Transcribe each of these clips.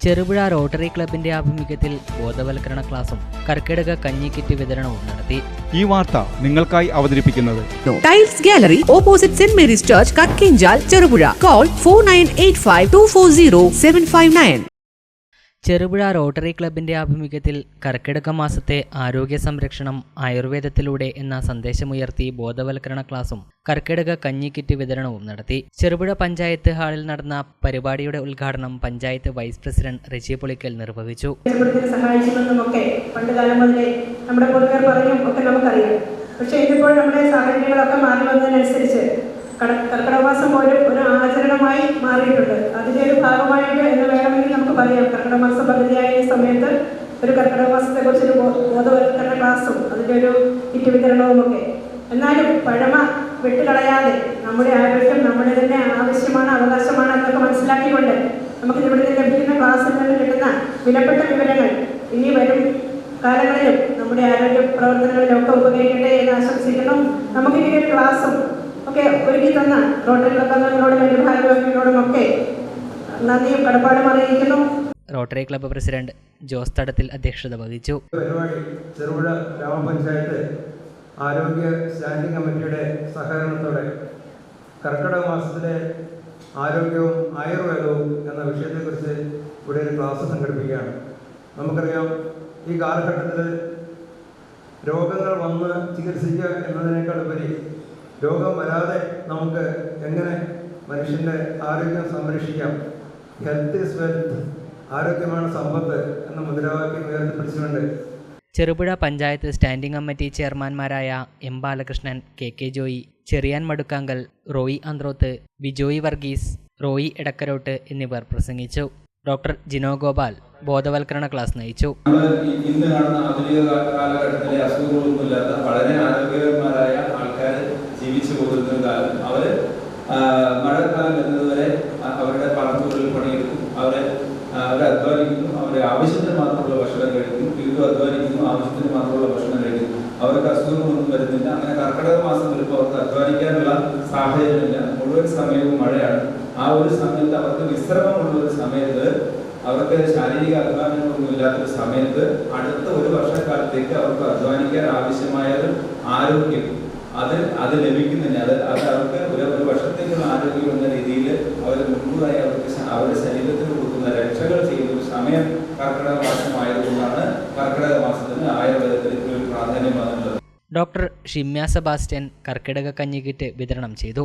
Cherupuzha rotary ക്ലബിന്റെ ആഭിമുഖ്യത്തിൽ ബോധവൽക്കരണ ക്ലാസും കർക്കിടക കഞ്ഞി കിറ്റ് വിതരണവും നടത്തി. ഈ വാർത്ത നിങ്ങൾക്കായി അവതരിപ്പിക്കുന്നത് tiles gallery opposite saint Mary's church Kakkinchal Cherupuzha. Call four nine eight five two four zero seven five nine Cherupuzha rotary ക്ലബിന്റെ ആഭിമുഖ്യത്തിൽ കർക്കിടക മാസത്തെ ആരോഗ്യ സംരക്ഷണം ആയുർവേദത്തിലൂടെ എന്ന സന്ദേശമുയർത്തി ബോധവൽക്കരണ ക്ലാസും കർക്കിടക കഞ്ഞി കിറ്റ് വിതരണവും നടത്തി. ചെറുപുഴ പഞ്ചായത്ത് ഹാളിൽ നടന്ന പരിപാടിയുടെ ഉദ്ഘാടനം പഞ്ചായത്ത് വൈസ് പ്രസിഡന്റ് റിജി പൊളിക്കൽ നിർവഹിച്ചു. പറഞ്ഞും പക്ഷേ ഇതിപ്പോൾ നമ്മുടെ സാഹചര്യങ്ങളൊക്കെ മാറി വന്നതിനനുസരിച്ച് കട- കർക്കിടകമാസം പോലും ഒരു ആചരണമായി മാറിയിട്ടുണ്ട്. അതിന്റെ ഒരു ഭാഗമായിട്ട് എന്ന് വേണമെങ്കിൽ നമുക്ക് പറയാം. കർക്കിടക മാസം പകുതിയായ സമയത്ത് ഒരു കർക്കിടക മാസത്തെക്കുറിച്ചൊരു ബോ- ബോധവൽക്കരണ ക്ലാസ്സും അതിന്റെ ഒരു കിറ്റ് വിതരണവും ഒക്കെ. എന്നാലും പഴമ വിട്ടുകളയാതെ നമ്മുടെ ആരോഗ്യം നമ്മുടെ തന്നെ ആവശ്യമാണ് അവകാശമാണ് എന്നൊക്കെ മനസ്സിലാക്കിക്കൊണ്ട് നമുക്ക് ഇവിടെ നിന്ന് ലഭിക്കുന്ന ക്ലാസ്സിൽ നിന്ന് കിട്ടുന്ന വിലപ്പെട്ട വിവരങ്ങൾ ഇനി വരും കാലങ്ങളിലും നമ്മുടെ ആരോഗ്യ പ്രവർത്തനങ്ങളിലൊക്കെ ഉപകരിക്കട്ടെ എന്ന് ആശംസിക്കുന്നു. നമുക്ക് ഈ ഒരു ക്ലാസ്സും ഒക്കെ ഒരുക്കി തന്ന റോട്ടറി ക്ലബ് അംഗങ്ങളോടും എന്റെ ഭാരവാഹികളോടും ഒക്കെ നന്ദിയും കടപ്പാടും അറിയിക്കുന്നു. റോട്ടറി ക്ലബ്ബ് പ്രസിഡന്റ് ജോസ് തടത്തിൽ അധ്യക്ഷത വഹിച്ചു. പരിപാടി ചെറുപുഴ ഗ്രാമപഞ്ചായത്ത് ആരോഗ്യ സ്റ്റാൻഡിംഗ് കമ്മിറ്റിയുടെ സഹകരണത്തോടെ കർക്കിടക മാസത്തിലെ ആരോഗ്യവും ആയുർവേദവും എന്ന വിഷയത്തെക്കുറിച്ച് ഇവിടെ ഒരു ക്ലാസ് സംഘടിപ്പിക്കുകയാണ്. നമുക്കറിയാം ഈ കാലഘട്ടത്തിൽ രോഗങ്ങൾ വന്ന് ചികിത്സിക്കുക എന്നതിനേക്കാൾ ഉപരി രോഗം വരാതെ നമുക്ക് എങ്ങനെ മനുഷ്യന്റെ ആരോഗ്യം സംരക്ഷിക്കാം? ഹെൽത്ത് ഇസ് വെൽത്ത് ആരോഗ്യമാണ് സമ്പത്ത് എന്ന മുദ്രാവാക്യം ഉയർത്തിപ്പിടിച്ചുകൊണ്ട് Cherupuzha panchayat standing committee ചെയർമാൻമാരായ M Balakrishnan K K Joy Cheriyan Madukkankal Roy Anthroth Vijoy Varghese Roy Edakkarott എന്നിവർ പ്രസംഗിച്ചു. ഡോക്ടർ ജിനോ ഗോപാൽ ബോധവൽക്കരണ ക്ലാസ് നയിച്ചു. ഇന്ന് കാണുന്ന ആധുനിക കാലഘട്ടത്തിലെ അസുഖങ്ങളൊന്നുമില്ലാത്ത വളരെ ആരോഗ്യകരമായ ആൾക്കാർ ജീവിച്ചു പോകുന്ന കാലം അവർ മഴക്കാലം എന്നതുവരെ അവരുടെ പറമ്പുകളിൽ പണിയെടുക്കും. അവരെ അവരെ അധ്വാനിക്കുന്നു. അവരെ ആവശ്യത്തിന് മാത്രമുള്ള ഭക്ഷണം കഴിക്കുന്നു. വീണ്ടും അധ്വാനിക്കുന്നു. ആവശ്യത്തിന് മാത്രമുള്ള ഭക്ഷണം കഴിക്കുന്നു. അവർക്ക് അസുഖങ്ങളൊന്നും വരുന്നില്ല. അങ്ങനെ കർക്കിടക മാസം വരുമ്പോൾ അവർക്ക് അധ്വാനിക്കാനുള്ള സാഹചര്യമില്ല. മുഴുവൻ സമയവും മഴയാണ്. ആ ഒരു സമയത്ത് അവർക്ക് വിശ്രമമുള്ള ഒരു സമയത്ത് അവർക്ക് ശാരീരിക അധ്വാനങ്ങളൊന്നും ഇല്ലാത്തൊരു സമയത്ത് അടുത്ത ഒരു വർഷക്കാലത്തേക്ക് അവർക്ക് അധ്വാനിക്കാൻ ആവശ്യമായ ആരോഗ്യം. അത് അത് ലഭിക്കുന്നില്ല. അത് അത് അവർക്ക് ഒരു ഒരു വർഷത്തേക്കുള്ള ആരോഗ്യം എന്ന രീതിയിൽ അവർ മുൻകൂറായി അവർക്ക് അവരുടെ ശരീരത്തിന് കൊടുക്കുന്ന രക്ഷകൾ ചെയ്യുന്ന ഒരു സമയം കർക്കിടക മാസമായതുകൊണ്ടാണ് കർക്കിടക മാസത്തിന് ആയുർവേദത്തിന് ഒരു പ്രാധാന്യം വന്നിട്ടുള്ളത്. ഡോക്ടർ ഷിമ്യ സെബാസ്റ്റ്യൻ കർക്കിടക കഞ്ഞി കിറ്റ് വിതരണം ചെയ്തു.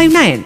nine